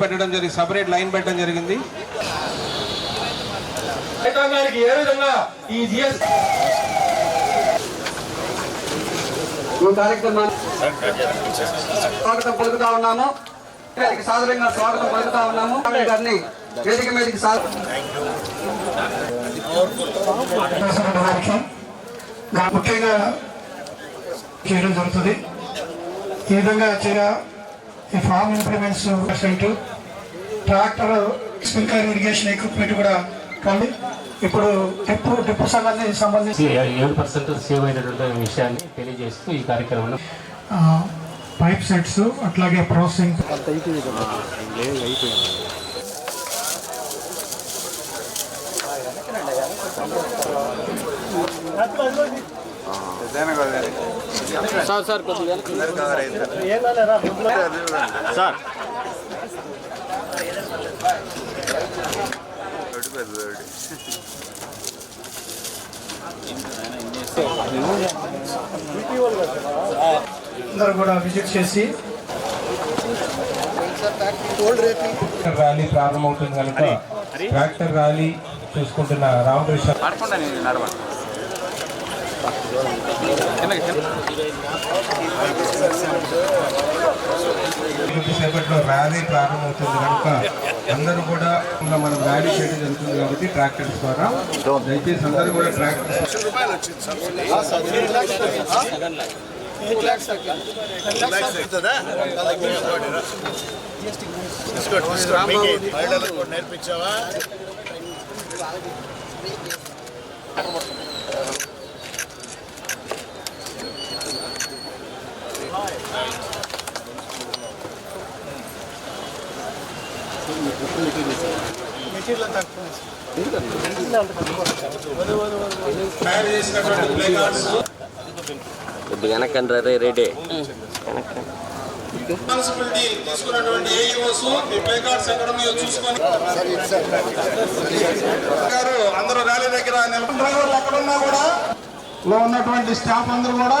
పెట్టడం జరిగింది. Separate line పెట్టడం జరిగింది. రైతాంగానికి ఏ విధంగా ఈ జిఎస్ స్వాగతం పలుకుతా ఉన్నాము. గారికి సాదరంగా స్వాగతం పలుకుతా ఉన్నాము. గారిని వేదిక మీదకి ముఖ్యంగా చేయడం జరుగుతుంది. ఈ విధంగా చేయ ఈ farm implements percent tractor sprinkler irrigation equipment కూడా కానీ ఇప్పుడు డిప్పు డిప్పు సంఘానికి సంబంధించి ఏడు పర్సెంట్ సేవ్ అయినటువంటి విషయాన్ని తెలియజేస్తూ ఈ కార్యక్రమంలో ఆ, పైప్ సెట్స్ అట్లాగే ప్రాసెసింగ్ అందరూ కూడా విజిట్ చేసి ర్యాలీ ప్రారంభమవుతుంది కనుక ట్రాక్టర్ ర్యాలీ చూసుకుంటున్న రామకృష్ణ కొద్దిసేపట్లో ర్యాలీ ప్రారంభమవుతుంది కనుక అందరూ కూడా మనం ర్యాలీ చేయడం జరుగుతుంది కాబట్టి ట్రాక్టర్స్ ద్వారా. దయచేసి అందరూ కూడా ట్రాక్టర్స్ నేర్పించావా కొద్దిగా వెనకండి రే రెడీ. రెస్పాన్సిబిలిటీ తీసుకున్నటువంటి ఏఈఓస్ మీ ప్లే కార్డ్స్ ఎక్కడ ఉన్నాయో చూసుకొని గారు అందరూ ర్యాలీ దగ్గర నిలబడి డ్రైవర్లు ఎక్కడున్నా కూడా. లో ఉన్నటువంటి స్టాఫ్ అందరూ కూడా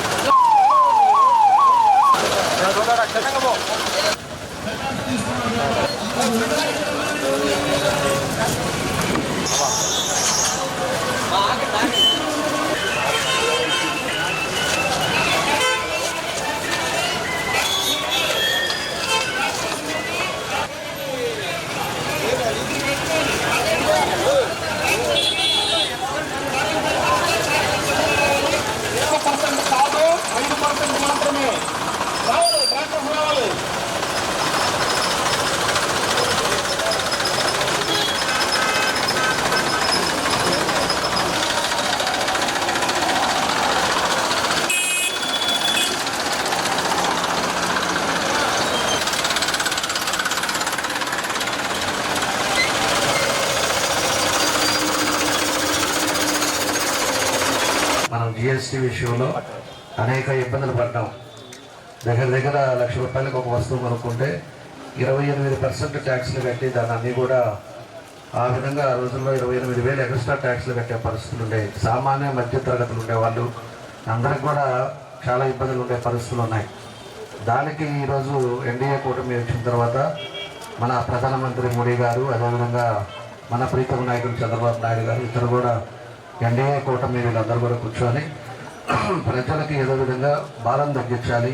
కాదు ఐదు పర్సెంట్ మాత్రమే రావాలి ట్రాక్టర్స్ రావాలి మనం విషయంలో అనేక ఇబ్బందులు పడ్డాం. దగ్గర దగ్గర లక్ష రూపాయలకు ఒక వస్తువు కొనుక్కుంటే ఇరవై ఎనిమిది పర్సెంట్ ట్యాక్స్లు కట్టి దాన్ని అన్నీ కూడా ఆ విధంగా ఆ రోజుల్లో ఇరవై ఎనిమిది వేలు ఎక్స్ట్రా ట్యాక్స్లు కట్టే పరిస్థితులు ఉండేవి సామాన్య మధ్య తరగతులు ఉండేవాళ్ళు అందరికి కూడా చాలా ఇబ్బందులు ఉండే పరిస్థితులు ఉన్నాయి. దానికి ఈరోజు ఎన్డీఏ కూటమి వచ్చిన తర్వాత మన ప్రధానమంత్రి మోడీ గారు అదేవిధంగా మన ప్రీతమ నాయకుడు చంద్రబాబు నాయుడు గారు ఇద్దరు కూడా ఎన్డీఏ కూటమి వీళ్ళందరూ కూడా కూర్చొని ప్రజలకి ఏదో విధంగా భారం తగ్గించాలి.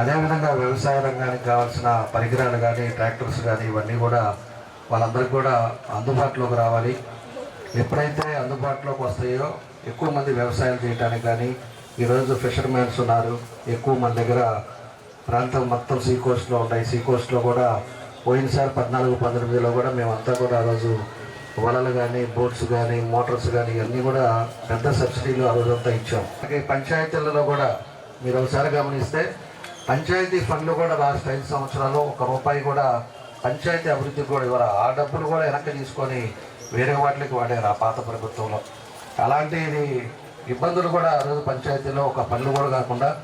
అదేవిధంగా వ్యవసాయ రంగానికి కావాల్సిన పరికరాలు కానీ ట్రాక్టర్స్ కానీ ఇవన్నీ కూడా వాళ్ళందరికీ కూడా అందుబాటులోకి రావాలి. ఎప్పుడైతే అందుబాటులోకి వస్తాయో ఎక్కువ మంది వ్యవసాయం చేయడానికి కానీ ఈరోజు ఫిషర్మెన్స్ ఉన్నారు. ఎక్కువ మన దగ్గర ప్రాంతం మొత్తం సీ కోస్ట్లో ఉంటాయి. సీ కోస్ట్లో కూడా పోయినసారి పద్నాలుగు పంతొమ్మిదిలో కూడా మేమంతా కూడా ఆ రోజు వలలు కానీ బోట్స్ కానీ మోటార్స్ కానీ ఇవన్నీ కూడా పెద్ద సబ్సిడీలు ఆ రోజంతా ఇచ్చాం. అలాగే పంచాయతీలలో కూడా మీరు ఒకసారి గమనిస్తే పంచాయతీ ఫండ్లు కూడా లాస్ట్ ఐదు సంవత్సరాలు ఒక రూపాయి కూడా పంచాయతీ అభివృద్ధికి కూడా ఇవ్వరు? ఆ డబ్బులు కూడా వెనక్కి తీసుకొని వేరే వాటికి వాడారు ఆ పాత ప్రభుత్వంలో? అలాంటి ఇది ఇబ్బందులు కూడా ఆ రోజు పంచాయతీలో ఒక పనులు కూడా కాకుండా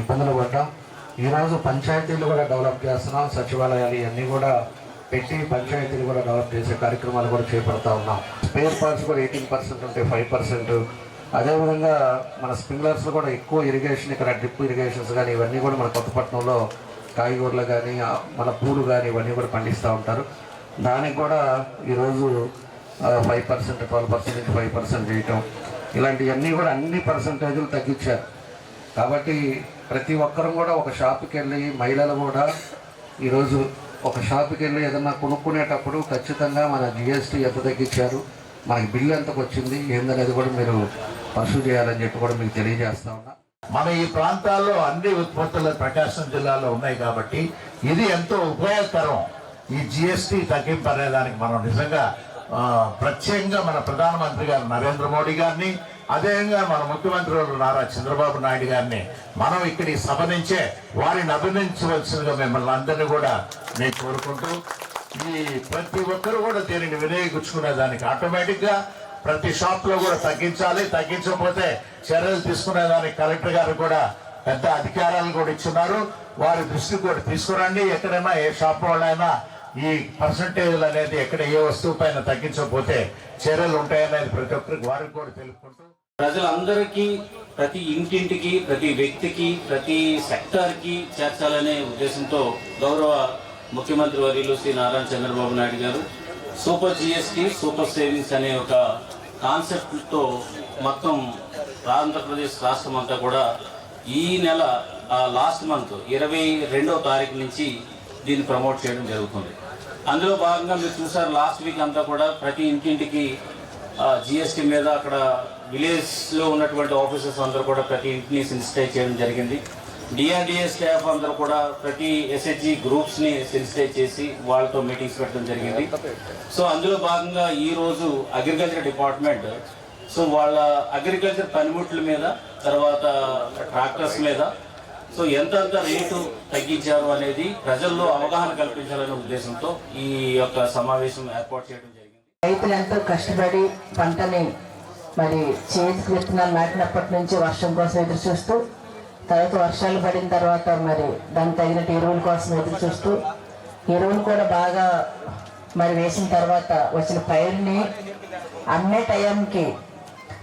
ఇబ్బందులు పడ్డాం. ఈరోజు పంచాయతీలు కూడా డెవలప్ చేస్తున్నాం సచివాలయాలు ఇవన్నీ కూడా పెట్టి పంచాయతీలు కూడా డెవలప్ చేసే కార్యక్రమాలు కూడా చేపడతా ఉన్నాం. స్పేర్ పార్ట్స్ కూడా ఎయిటీన్ పర్సెంట్ ఉంటే ఫైవ్ పర్సెంట్. అదేవిధంగా మన స్ప్రింక్లర్స్ కూడా ఎక్కువ ఇరిగేషన్ ఇక్కడ డ్రిప్ ఇరిగేషన్స్ కానీ ఇవన్నీ కూడా మన కొత్తపట్నంలో కాయగూరలు కానీ మన పూలు కానీ ఇవన్నీ కూడా పండిస్తూ ఉంటారు. దానికి కూడా ఈరోజు ఫైవ్ పర్సెంట్ ట్వెల్వ్ పర్సెంట్ నుంచి ఫైవ్ పర్సెంట్ చేయటం. ఇలాంటివన్నీ కూడా అన్ని పర్సంటేజీలు తగ్గించారు. కాబట్టి ప్రతి ఒక్కరూ కూడా ఒక షాప్కి వెళ్ళి మహిళలు కూడా ఈరోజు ఒక షాప్కి వెళ్ళి ఏదన్నా కొనుక్కునేటప్పుడు ఖచ్చితంగా మన జిఎస్టీ ఎంత తగ్గించారు మనకి బిల్లు ఎంతకు వచ్చింది ఏందనేది కూడా మీరు పర్సూ చేయాలని చెప్పి కూడా మీకు తెలియజేస్తా ఉన్నా. మన ఈ ప్రాంతాల్లో అన్ని ఉత్పత్తులు ప్రకాశం జిల్లాలో ఉన్నాయి కాబట్టి ఇది ఎంతో ఉపయోగకరం. ఈ జిఎస్టీ తగ్గింపు అనేదానికి మనం నిజంగా ప్రత్యేకంగా మన ప్రధానమంత్రి గారు నరేంద్ర మోడీ గారిని అదేవిధంగా మన ముఖ్యమంత్రి నారా చంద్రబాబు నాయుడు గారిని మనం ఇక్కడ ఈ సభ నుంచే వారిని అభినందించవలసిందిగా మిమ్మల్ని అందరినీ కూడా నేను కోరుకుంటూ ఈ ప్రతి ఒక్కరు కూడా దీనిని వినియోగించుకునే దానికి ఆటోమేటిక్గా ప్రతి షాప్లో కూడా తగ్గించాలి. తగ్గించకపోతే చర్యలు తీసుకునే దానికి కలెక్టర్ గారు కూడా పెద్ద అధికారాలు కూడా ఇచ్చున్నారు. వారి దృష్టి కూడా తీసుకురండి. ఎక్కడైనా ఏ షాప్ వాళ్ళైనా ఈ పర్సంటేజ్లు అనేది ఎక్కడ ఏ వస్తువు పైన తగ్గించకపోతే చర్యలు ఉంటాయనేది ప్రతి ఒక్కరికి వారికి కూడా తెలుపుకుంటూ ప్రజలందరికీ ప్రతి ఇంటింటికి ప్రతి వ్యక్తికి ప్రతి సెక్టార్కి చేర్చాలనే ఉద్దేశంతో గౌరవ ముఖ్యమంత్రి వర్యులు శ్రీ నారాయణ చంద్రబాబు నాయుడు గారు సూపర్ జిఎస్టి సూపర్ సేవింగ్స్ అనే ఒక కాన్సెప్ట్తో మొత్తం ఆంధ్రప్రదేశ్ రాష్ట్రం అంతా కూడా ఈ నెల లాస్ట్ మంత్ ఇరవై రెండవ తారీఖు నుంచి దీన్ని ప్రమోట్ చేయడం జరుగుతుంది. అందులో భాగంగా మీరు చూసారు లాస్ట్ వీక్ అంతా కూడా ప్రతి ఇంటింటికి జిఎస్టీ మీద అక్కడ విలేజ్లో ఉన్నటువంటి ఆఫీసర్స్ అందరూ కూడా ప్రతి ఇంటిని సెన్సిటైజ్ చేయడం జరిగింది. డిఆర్డిఏ స్టాఫ్ అందరూ కూడా ప్రతి ఎస్హెచ్జి గ్రూప్స్ని సెన్సిటైజ్ చేసి వాళ్ళతో మీటింగ్స్ పెట్టడం జరిగింది. సో అందులో భాగంగా ఈరోజు అగ్రికల్చర్ డిపార్ట్మెంట్ సో వాళ్ళ అగ్రికల్చర్ పనిముట్ల మీద తర్వాత ట్రాక్టర్స్ మీద సో ఎంతంత రేటు తగ్గించారు అనేది ప్రజల్లో అవగాహన కల్పించాలనే ఉద్దేశంతో ఈ యొక్క సమావేశం ఏర్పాటు చేయడం జరిగింది. రైతులు ఎంతో కష్టపడి పంటని మరి చేతికి విత్తనాలు నాటినప్పటి నుంచి వర్షం కోసం ఎదురు చూస్తూ తర్వాత వర్షాలు పడిన తర్వాత మరి దానికి తగినట్టు ఎరువుల కోసం ఎదురు చూస్తూ ఎరువులు కూడా బాగా మరి వేసిన తర్వాత వచ్చిన పైరుని అమ్మే టైంకి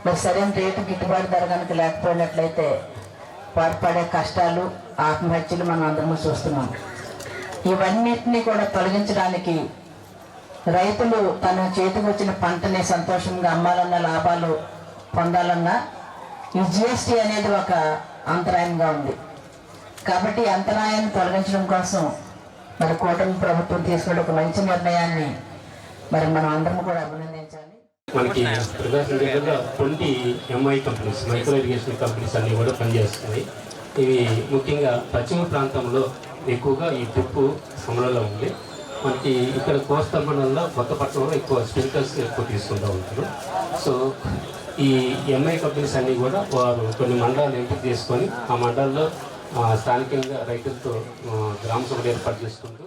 మరి సరైన రేటు గిట్టుబాటు ధర కనుక లేకపోయినట్లయితే వారు పడే కష్టాలు ఆత్మహత్యలు మనం అందరము చూస్తున్నాం. ఇవన్నిటినీ కూడా తొలగించడానికి రైతులు తన చేతికి వచ్చిన పంటని సంతోషంగా అమ్మాలన్న లాభాలు పొందాలన్నా ఈ జిఎస్టీ అనేది ఒక అంతరాయంగా ఉంది. కాబట్టి అంతరాయాన్ని తొలగించడం కోసం మరి కూటమి ప్రభుత్వం తీసుకున్న ఒక మంచి నిర్ణయాన్ని మరి మనం అందరం కూడా అభినందించాలి. మనకి ప్రకాశం దగ్గరలో twenty MI companies micro irrigation companies అన్నీ కూడా పనిచేస్తున్నాయి. ఇవి ముఖ్యంగా పశ్చిమ ప్రాంతంలో ఎక్కువగా ఈ తుప్పు సమలలో ఉంది. మనకి ఇక్కడ కోస్తా మండలంలో కొత్తపట్నంలో ఎక్కువ స్ప్రింకర్స్ ఎక్కువ తీసుకుంటూ ఉంటారు. సో ఈ ఎంఐ కంపెనీస్ అన్నీ కూడా వారు కొన్ని మండలాలు ఎంపిక చేసుకొని ఆ మండలంలో స్థానికంగా రైతులతో గ్రామ సభలు ఏర్పాటు చేసుకుంటూ